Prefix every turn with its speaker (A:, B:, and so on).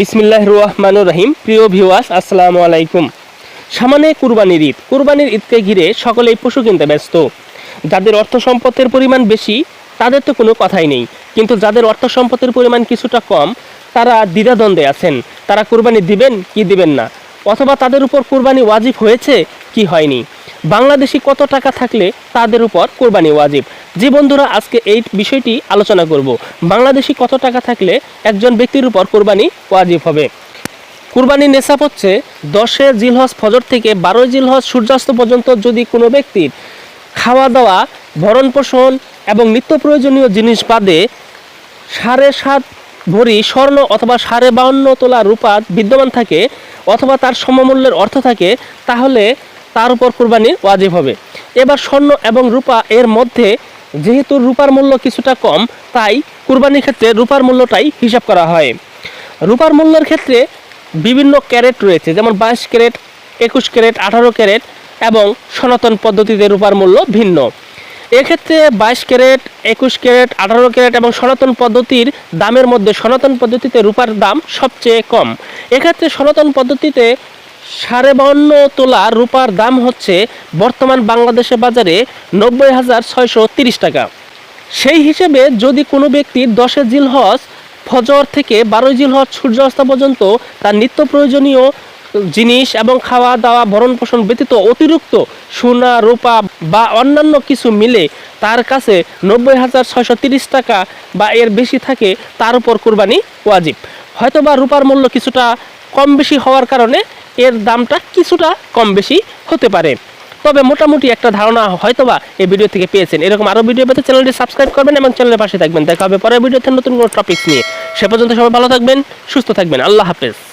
A: বিসমিল্লাহ রুয়াহমানুর রহিম প্রিয় ভিওয়াস আসসালামু আলাইকুম। সামানে কুরবানির ঈদ। কুরবানির ঈদকে ঘিরে সকলেই পশু কিনতে ব্যস্ত। যাদের অর্থ সম্পদের পরিমাণ বেশি, তাদের তো কোনো কথাই নেই। কিন্তু যাদের অর্থ সম্পদের পরিমাণ কিছুটা কম, তারা দ্বিধাদ্বন্দ্বে আছেন। তারা কুরবানি দিবেন কি দিবেন না? অথবা তাদের উপর কোরবানি ওয়াজিব হয়েছে কি হয়নি? বাংলাদেশি কত টাকা থাকলে তাদের উপর কোরবানি ওয়াজিব? যে বন্ধুরা, আজকে এই বিষয়টি আলোচনা করব। বাংলাদেশি কত টাকা থাকলে একজন ব্যক্তির উপর কোরবানি ওয়াজিব হবে? কুরবানির নেশাব হচ্ছে দশে জিলহজ ফজর থেকে বারোই জিলহজ সূর্যাস্ত পর্যন্ত যদি কোনো ব্যক্তির খাওয়া দাওয়া ভরণ পোষণ এবং নিত্য প্রয়োজনীয় জিনিস বাদে সাড়ে সাত ভরি স্বর্ণ অথবা সাড়ে বাউন্ন তোলা রূপা বিদ্যমান থাকে অথবা তার সমমূল্যের অর্থ থাকে, তাহলে তার উপর কুরবানি ওয়াজিব হবে। এবার স্বর্ণ এবং রূপা এর মধ্যে যেহেতু রূপার মূল্য কিছুটা কম, তাই কুরবানির ক্ষেত্রে রূপার মূল্যটাই হিসাব করা হয়। রূপার মূল্যের ক্ষেত্রে বিভিন্ন ক্যারেট রয়েছে, যেমন বাইশ ক্যারেট, একুশ ক্যারেট, আঠারো ক্যারেট এবং সনাতন পদ্ধতিতে রূপার মূল্য ভিন্ন। এক্ষেত্রে বাইশ ক্যারেট, একুশ ক্যারেট, আঠারো ক্যারেট এবং সনাতন পদ্ধতির দামের মধ্যে সনাতন পদ্ধতিতে রূপার দাম সবচেয়ে কম। এক্ষেত্রে সনাতন পদ্ধতিতে সাড়ে বাউন্ন তোলা রূপার দাম হচ্ছে বর্তমান বাংলাদেশের বাজারে নব্বই হাজার ছয়শো তিরিশ টাকা। সেই হিসেবে যদি কোনো ব্যক্তির দশে জিলহজ, ফজর থেকে বারোই জিল জিলহজ সূর্যাস্ত পর্যন্ত তার নিত্য প্রয়োজনীয় জিনিস এবং খাওয়া দাওয়া ভরণ পোষণ ব্যতীত অতিরিক্ত সোনা, রূপা বা অন্যান্য কিছু মিলে তার কাছে নব্বই হাজার ছয়শো তিরিশ টাকা বা এর বেশি থাকে, তার উপর কোরবানি ওয়াজিব। হয়তো বা রূপার মূল্য কিছুটা কম বেশি হওয়ার কারণে এর দামটা কিছুটা কম বেশি হতে পারে। তবে মোটামুটি একটা ধারণা হয়তোবা এই ভিডিও থেকে পেয়েছেন। এরকম আরও ভিডিও পেতে চ্যানেলটি সাবস্ক্রাইব করবেন এবং চ্যানেলের পাশে থাকবেন। দেখা হবে পরের ভিডিওতে নতুন কোনো টপিকস নিয়ে। সে পর্যন্ত সবাই ভালো থাকবেন, সুস্থ থাকবেন। আল্লাহ হাফেজ।